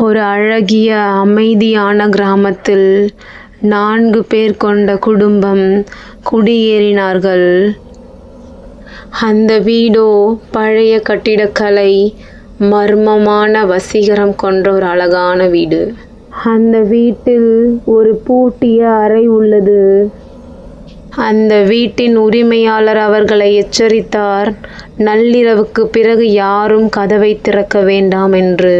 ஒரு அழகிய அமைதியான கிராமத்தில் நான்கு பேர் கொண்ட குடும்பம் குடியேறினார்கள். அந்த வீடோ பழைய கட்டிடக்கலை மர்மமான வசீகரம் கொண்ட ஒரு அழகான வீடு. அந்த வீட்டில் ஒரு பூட்டிய அறை உள்ளது. அந்த வீட்டின் உரிமையாளர் அவர்களை எச்சரித்தார் நள்ளிரவுக்கு பிறகு யாரும் கதவை திறக்க வேண்டாம் என்று.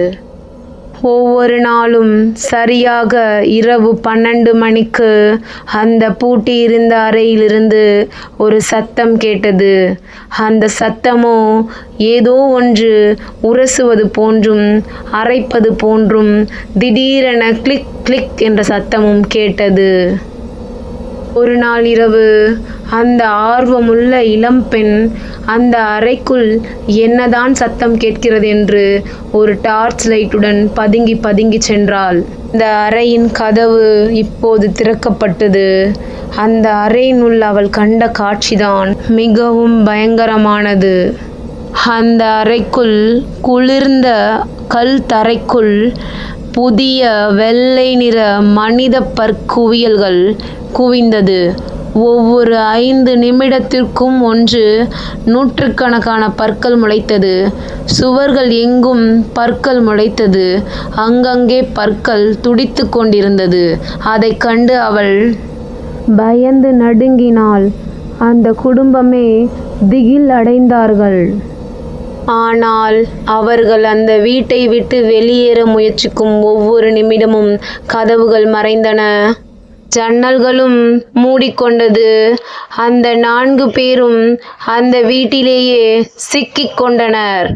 ஒவ்வொரு நாளும் சரியாக இரவு பன்னெண்டு மணிக்கு அந்த பூட்டி இருந்த அறையிலிருந்து ஒரு சத்தம் கேட்டது. அந்த சத்தமோ ஏதோ ஒன்று உரசுவது போன்றும் அரைப்பது போன்றும் திடீரென கிளிக் கிளிக் என்ற சத்தமும் கேட்டது. ஒரு நாள் இரவு அந்த ஆர்வமுள்ள இளம்பெண் அந்த அறைக்குள் என்னதான் சத்தம் கேட்கிறது என்று ஒரு டார்ச் லைட்டுடன் பதுங்கி பதுங்கி சென்றாள். இந்த அறையின் கதவு இப்போது திறக்கப்பட்டது. அந்த அறையினுள் அவள் கண்ட காட்சிதான் மிகவும் பயங்கரமானது. அந்த அறைக்குள் குளிர்ந்த கல் தரைக்குள் புதிய வெள்ளை நிற மனித பற்குவியல்கள் குவிந்தது. ஒவ்வொரு ஐந்து நிமிடத்திற்கும் ஒன்று நூற்றுக்கணக்கான பற்கள் முளைத்தது. சுவர்கள் எங்கும் பற்கள் முளைத்தது. அங்கங்கே பற்கள் துடித்து கொண்டிருந்தது. அதைக் கண்டு அவள் பயந்து நடுங்கினாள். அந்த குடும்பமே திகில் அடைந்தார்கள். ஆனால் அவர்கள் அந்த வீட்டை விட்டு வெளியேற முயற்சிக்கும் ஒவ்வொரு நிமிடமும் கதவுகள் மறைந்தன. ஜன்னல்களும் மூடிக்கொண்டது. அந்த நான்கு பேரும் அந்த வீட்டிலேயே சிக்கிக் கொண்டனர்